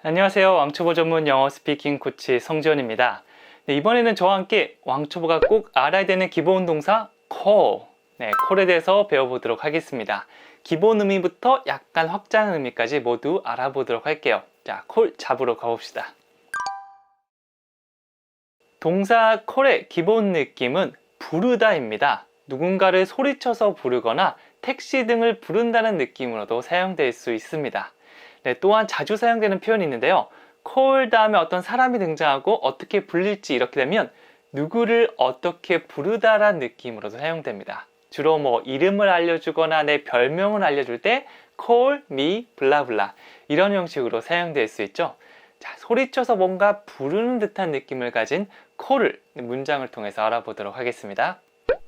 안녕하세요. 왕초보 전문 영어 스피킹 코치 성지원입니다. 네, 이번에는 저와 함께 왕초보가 꼭 알아야 되는 기본 동사 call, 네, call에 대해서 배워보도록 하겠습니다. 기본 의미부터 약간 확장 의미까지 모두 알아보도록 할게요. 자, call 잡으러 가봅시다. 동사 call의 기본 느낌은 부르다입니다. 누군가를 소리쳐서 부르거나 택시 등을 부른다는 느낌으로도 사용될 수 있습니다. 네, 또한 자주 사용되는 표현이 있는데요. call 다음에 어떤 사람이 등장하고 어떻게 불릴지 이렇게 되면 누구를 어떻게 부르다란 느낌으로도 사용됩니다. 주로 뭐 이름을 알려주거나 내 별명을 알려줄 때 call me 블라블라 이런 형식으로 사용될 수 있죠. 자, 소리쳐서 뭔가 부르는 듯한 느낌을 가진 call을 문장을 통해서 알아보도록 하겠습니다.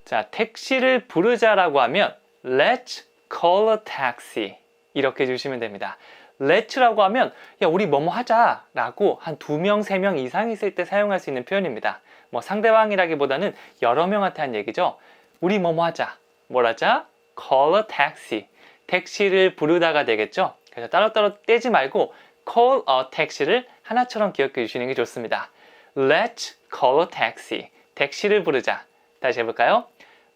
자, 택시를 부르자라고 하면 let's call a taxi 이렇게 주시면 됩니다. let'라고 하면 야 우리 뭐뭐 하자라고 한 두 명, 세 명 이상 있을 때 사용할 수 있는 표현입니다. 뭐 상대방이라기보다는 여러 명한테 한 얘기죠. 우리 뭐뭐 하자. 뭘 하자? call a taxi. 택시를 부르다가 되겠죠. 그래서 따로따로 떼지 말고 call a taxi를 하나처럼 기억해 주시는 게 좋습니다. Let's call a taxi. 택시를 부르자. 다시 해볼까요?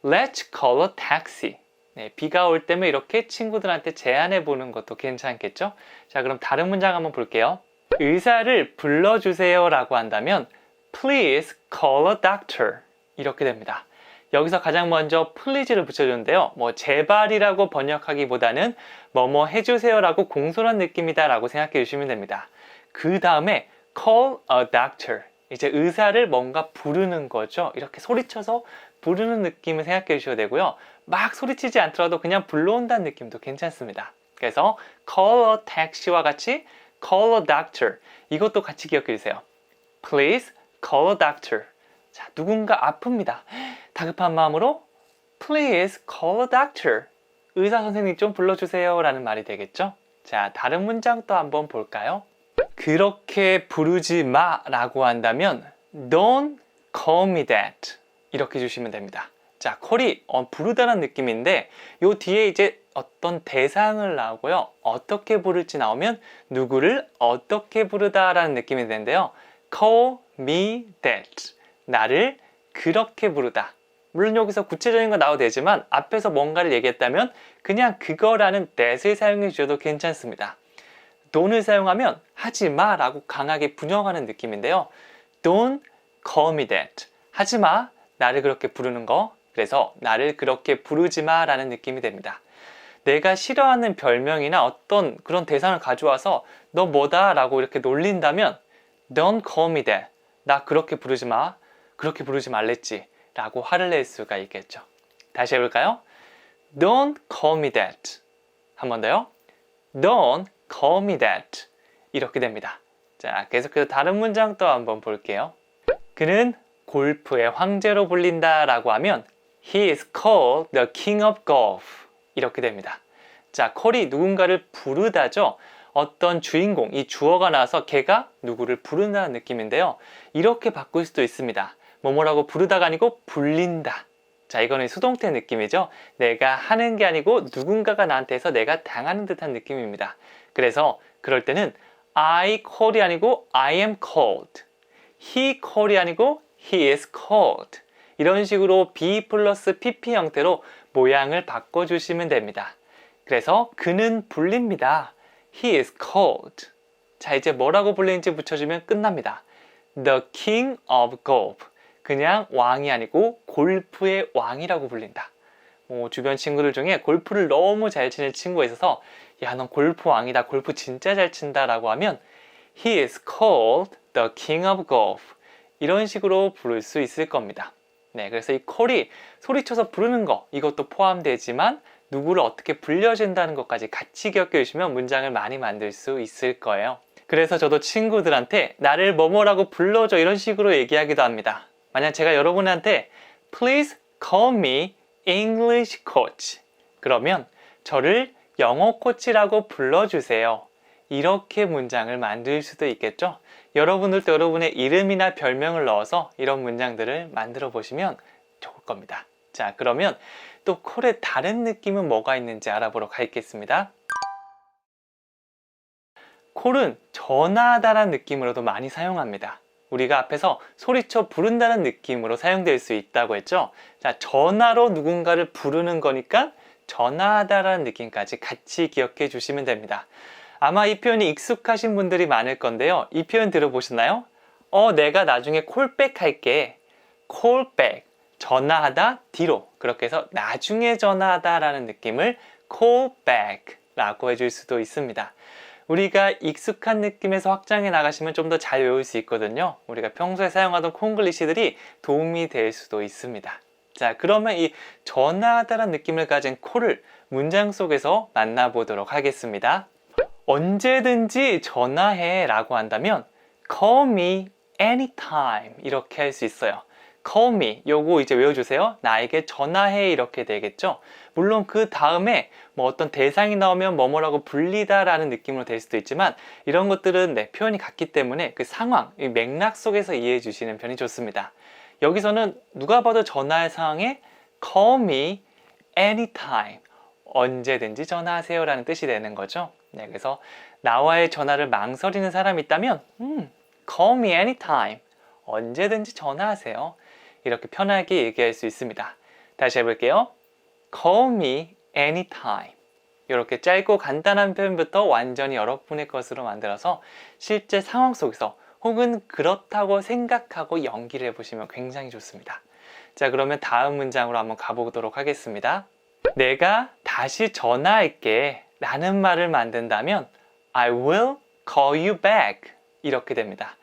Let's call a taxi. 네, 비가 올 때면 이렇게 친구들한테 제안해 보는 것도 괜찮겠죠? 자, 그럼 다른 문장 한번 볼게요. 의사를 불러주세요 라고 한다면 Please call a doctor. 이렇게 됩니다. 여기서 가장 먼저 please를 붙여주는데요. 뭐 제발이라고 번역하기보다는 뭐뭐 해주세요라고 공손한 느낌이다 라고 생각해 주시면 됩니다. 그 다음에 call a doctor. 이제 의사를 뭔가 부르는 거죠. 이렇게 소리쳐서 부르는 느낌을 생각해 주셔도 되고요. 막 소리치지 않더라도 그냥 불러온다는 느낌도 괜찮습니다. 그래서 call a taxi와 같이 call a doctor 이것도 같이 기억해 주세요. Please call a doctor. 자, 누군가 아픕니다. 다급한 마음으로 Please call a doctor. 의사 선생님 좀 불러주세요 라는 말이 되겠죠? 자, 다른 문장 또 한번 볼까요? 그렇게 부르지 마 라고 한다면 Don't call me that. 이렇게 주시면 됩니다. 자, 콜이 어, 부르다는 느낌인데 요 뒤에 이제 어떤 대상을 나오고요. 어떻게 부를지 나오면 누구를 어떻게 부르다라는 느낌이 되는데요. call me that. 나를 그렇게 부르다. 물론 여기서 구체적인 거 나와도 되지만 앞에서 뭔가를 얘기했다면 그냥 그거라는 that을 사용해 주셔도 괜찮습니다. don't을 사용하면 하지 마 라고 강하게 분영하는 느낌인데요. Don't call me that. 하지 마. 나를 그렇게 부르는 거. 그래서 나를 그렇게 부르지 마 라는 느낌이 됩니다. 내가 싫어하는 별명이나 어떤 그런 대상을 가져와서 너 뭐다 라고 이렇게 놀린다면 Don't call me that. 나 그렇게 부르지 마. 그렇게 부르지 말랬지. 라고 화를 낼 수가 있겠죠. 다시 해볼까요? Don't call me that. 한 번 더요. Don't call me that. 이렇게 됩니다. 자, 계속해서 다른 문장 또 한번 볼게요. 그는 골프의 황제로 불린다 라고 하면 He is called the king of golf. 이렇게 됩니다. 자, 콜이 누군가를 부르다죠. 어떤 주인공, 이 주어가 나와서 걔가 누구를 부른다는 느낌인데요. 이렇게 바꿀 수도 있습니다. 뭐뭐라고 부르다가 아니고 불린다. 자, 이거는 수동태 느낌이죠. 내가 하는 게 아니고 누군가가 나한테 해서 내가 당하는 듯한 느낌입니다. 그래서 그럴 때는 I call이 아니고 I am called. He call이 아니고 he is called. 이런 식으로 be 플러스 pp 형태로 모양을 바꿔주시면 됩니다. 그래서 그는 불립니다. He is called. 자, 이제 뭐라고 불리는지 붙여주면 끝납니다. The king of golf. 그냥 왕이 아니고 골프의 왕이라고 불린다. 뭐 주변 친구들 중에 골프를 너무 잘 치는 친구가 있어서 야, 넌 골프 왕이다. 골프 진짜 잘 친다라고 하면 He is called the king of golf. 이런 식으로 부를 수 있을 겁니다. 네, 그래서 이 콜이 소리쳐서 부르는 거 이것도 포함되지만 누구를 어떻게 불려준다는 것까지 같이 기억해 주시면 문장을 많이 만들 수 있을 거예요. 그래서 저도 친구들한테 나를 뭐뭐라고 불러줘 이런 식으로 얘기하기도 합니다. 만약 제가 여러분한테 Please call me English coach 그러면 저를 영어 코치라고 불러주세요. 이렇게 문장을 만들 수도 있겠죠? 여러분들도 여러분의 이름이나 별명을 넣어서 이런 문장들을 만들어 보시면 좋을 겁니다. 자, 그러면 또 콜의 다른 느낌은 뭐가 있는지 알아보러 가겠습니다. 콜은 전화하다라는 느낌으로도 많이 사용합니다. 우리가 앞에서 소리쳐 부른다는 느낌으로 사용될 수 있다고 했죠. 자, 전화로 누군가를 부르는 거니까 전화하다라는 느낌까지 같이 기억해 주시면 됩니다. 아마 이 표현이 익숙하신 분들이 많을 건데요. 이 표현 들어보셨나요? 어, 내가 나중에 콜백 할게. 콜백. 전화하다 뒤로. 그렇게 해서 나중에 전화하다라는 느낌을 callback 라고 해줄 수도 있습니다. 우리가 익숙한 느낌에서 확장해 나가시면 좀 더 잘 외울 수 있거든요. 우리가 평소에 사용하던 콩글리시들이 도움이 될 수도 있습니다. 자, 그러면 이 전화하다라는 느낌을 가진 콜을 문장 속에서 만나보도록 하겠습니다. 언제든지 전화해 라고 한다면 call me anytime 이렇게 할 수 있어요. call me 요거 이제 외워주세요. 나에게 전화해 이렇게 되겠죠. 물론 그 다음에 뭐 어떤 대상이 나오면 뭐뭐라고 불리다라는 느낌으로 될 수도 있지만 이런 것들은 네, 표현이 같기 때문에 그 상황, 이 맥락 속에서 이해해 주시는 편이 좋습니다. 여기서는 누가 봐도 전화할 상황에 call me anytime 언제든지 전화하세요라는 뜻이 되는 거죠. 네, 그래서 나와의 전화를 망설이는 사람이 있다면 음, call me anytime 언제든지 전화하세요. 이렇게 편하게 얘기할 수 있습니다. 다시 해볼게요. call me anytime. 이렇게 짧고 간단한 표현부터 완전히 여러분의 것으로 만들어서 실제 상황 속에서 혹은 그렇다고 생각하고 연기를 해보시면 굉장히 좋습니다. 자, 그러면 다음 문장으로 한번 가보도록 하겠습니다. 내가 다시 전화할게 라는 말을 만든다면 I will call you back 이렇게 됩니다.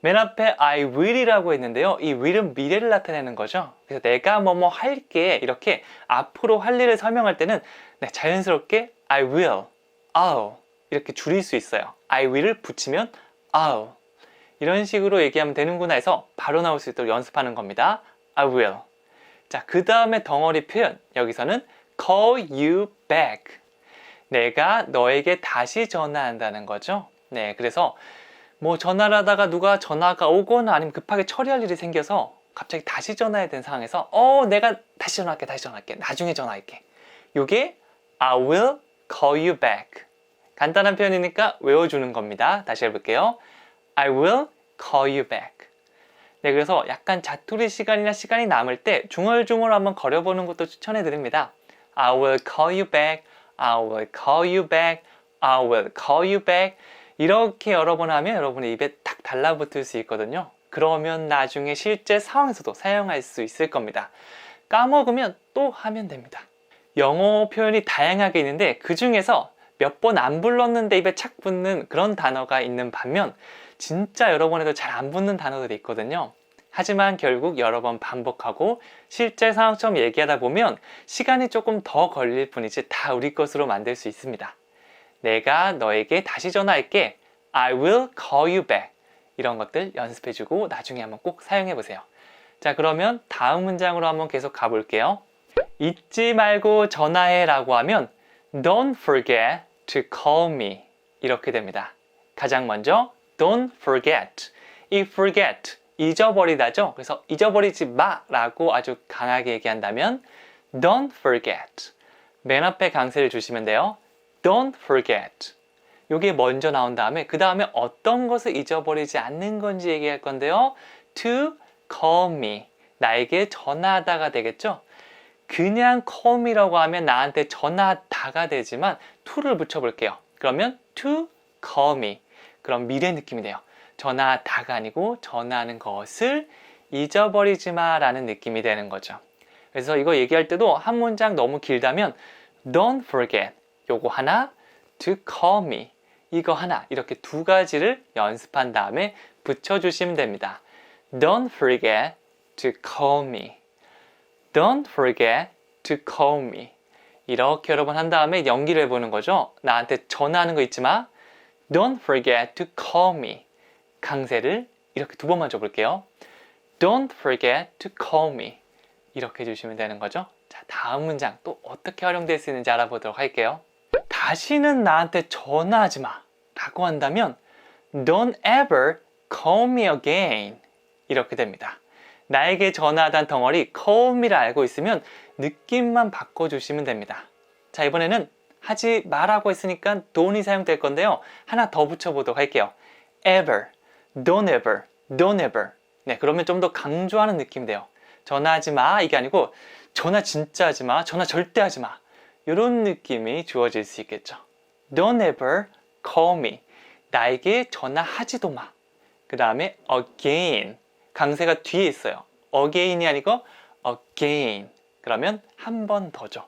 맨 앞에 I will이라고 했는데요. 이 will은 미래를 나타내는 거죠. 그래서 내가 뭐뭐 할게 이렇게 앞으로 할 일을 설명할 때는 네, 자연스럽게 I will, I'll 이렇게 줄일 수 있어요. I will을 붙이면 I'll 이런 식으로 얘기하면 되는구나 해서 바로 나올 수 있도록 연습하는 겁니다. I will. 자, 그 다음에 덩어리 표현. 여기서는 call you back. 내가 너에게 다시 전화한다는 거죠. 네, 그래서 뭐 전화를 하다가 누가 전화가 오거나 아니면 급하게 처리할 일이 생겨서 갑자기 다시 전화해야 되는 상황에서 어, 내가 다시 전화할게, 다시 전화할게, 나중에 전화할게. 요게 I will call you back. 간단한 표현이니까 외워주는 겁니다. 다시 해볼게요. I will call you back. 네, 그래서 약간 자투리 시간이나 시간이 남을 때 중얼중얼 한번 거려보는 것도 추천해 드립니다. I will call you back. I will call you back. I will call you back. 이렇게 여러 번 하면 여러분의 입에 탁 달라붙을 수 있거든요. 그러면 나중에 실제 상황에서도 사용할 수 있을 겁니다. 까먹으면 또 하면 됩니다. 영어 표현이 다양하게 있는데 그 중에서 몇 번 안 불렀는데 입에 착 붙는 그런 단어가 있는 반면 진짜 여러 번 해도 잘 안 붙는 단어들이 있거든요. 하지만 결국 여러 번 반복하고 실제 상황처럼 얘기하다 보면 시간이 조금 더 걸릴 뿐이지 다 우리 것으로 만들 수 있습니다. 내가 너에게 다시 전화할게. I will call you back. 이런 것들 연습해주고 나중에 한번 꼭 사용해보세요. 자, 그러면 다음 문장으로 한번 계속 가볼게요. 잊지 말고 전화해 라고 하면 Don't forget to call me. 이렇게 됩니다. 가장 먼저 Don't forget. 이 forget, 잊어버리다죠. 그래서 잊어버리지 마 라고 아주 강하게 얘기한다면 Don't forget. 맨 앞에 강세를 주시면 돼요. Don't forget. 요게 먼저 나온 다음에 그 다음에 어떤 것을 잊어버리지 않는 건지 얘기할 건데요. To call me. 나에게 전화하다가 되겠죠. 그냥 call me라고 하면 나한테 전화하다가 되지만 to를 붙여볼게요. 그러면 to call me. 그럼 미래 느낌이 돼요. 전화하다가 아니고 전화하는 것을 잊어버리지 마라는 느낌이 되는 거죠. 그래서 이거 얘기할 때도 한 문장 너무 길다면 don't forget 요거 하나 to call me 이거 하나 이렇게 두 가지를 연습한 다음에 붙여주시면 됩니다. Don't forget to call me. Don't forget to call me. 이렇게 여러 번 한 다음에 연기를 해보는 거죠. 나한테 전화하는 거 잊지 마. Don't forget to call me. 강세를 이렇게 두 번만 줘볼게요. Don't forget to call me. 이렇게 해주시면 되는 거죠. 자, 다음 문장 또 어떻게 활용될 수 있는지 알아보도록 할게요. 다시는 나한테 전화하지 마. 라고 한다면 Don't ever call me again. 이렇게 됩니다. 나에게 전화하단 덩어리 call me를 알고 있으면 느낌만 바꿔주시면 됩니다. 자, 이번에는 하지 마라고 했으니까 don't이 사용될 건데요. 하나 더 붙여보도록 할게요. ever, don't ever, don't ever. 네, 그러면 좀 더 강조하는 느낌 돼요. 전화하지 마 이게 아니고 전화 진짜 하지 마, 전화 절대 하지 마. 이런 느낌이 주어질 수 있겠죠. Don't ever call me. 나에게 전화하지도 마. 그 다음에 again. 강세가 뒤에 있어요. again이 아니고 again. 그러면 한 번 더죠.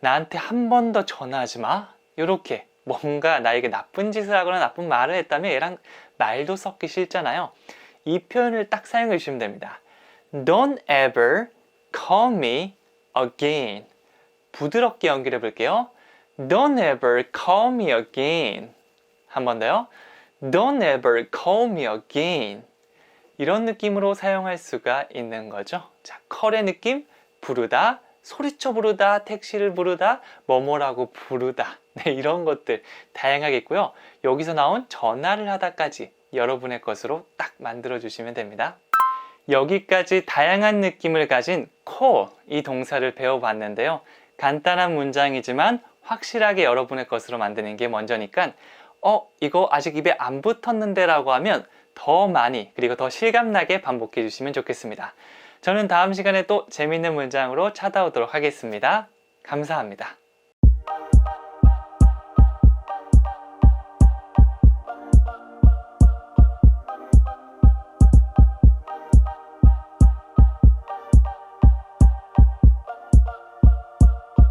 나한테 한 번 더 전화하지 마. 이렇게 뭔가 나에게 나쁜 짓을 하거나 나쁜 말을 했다면 얘랑 말도 섞기 싫잖아요. 이 표현을 딱 사용해 주시면 됩니다. Don't ever call me again. 부드럽게 연결해 볼게요. Don't ever call me again. 한 번 더요. Don't ever call me again. 이런 느낌으로 사용할 수가 있는 거죠. 자, call의 느낌, 부르다, 소리쳐 부르다, 택시를 부르다, 뭐뭐라고 부르다. 네, 이런 것들 다양하게 있고요. 여기서 나온 전화를 하다까지 여러분의 것으로 딱 만들어 주시면 됩니다. 여기까지 다양한 느낌을 가진 call 이 동사를 배워봤는데요. 간단한 문장이지만 확실하게 여러분의 것으로 만드는 게 먼저니까 어 이거 아직 입에 안 붙었는데 라고 하면 더 많이 그리고 더 실감나게 반복해 주시면 좋겠습니다. 저는 다음 시간에 또 재밌는 문장으로 찾아오도록 하겠습니다. 감사합니다.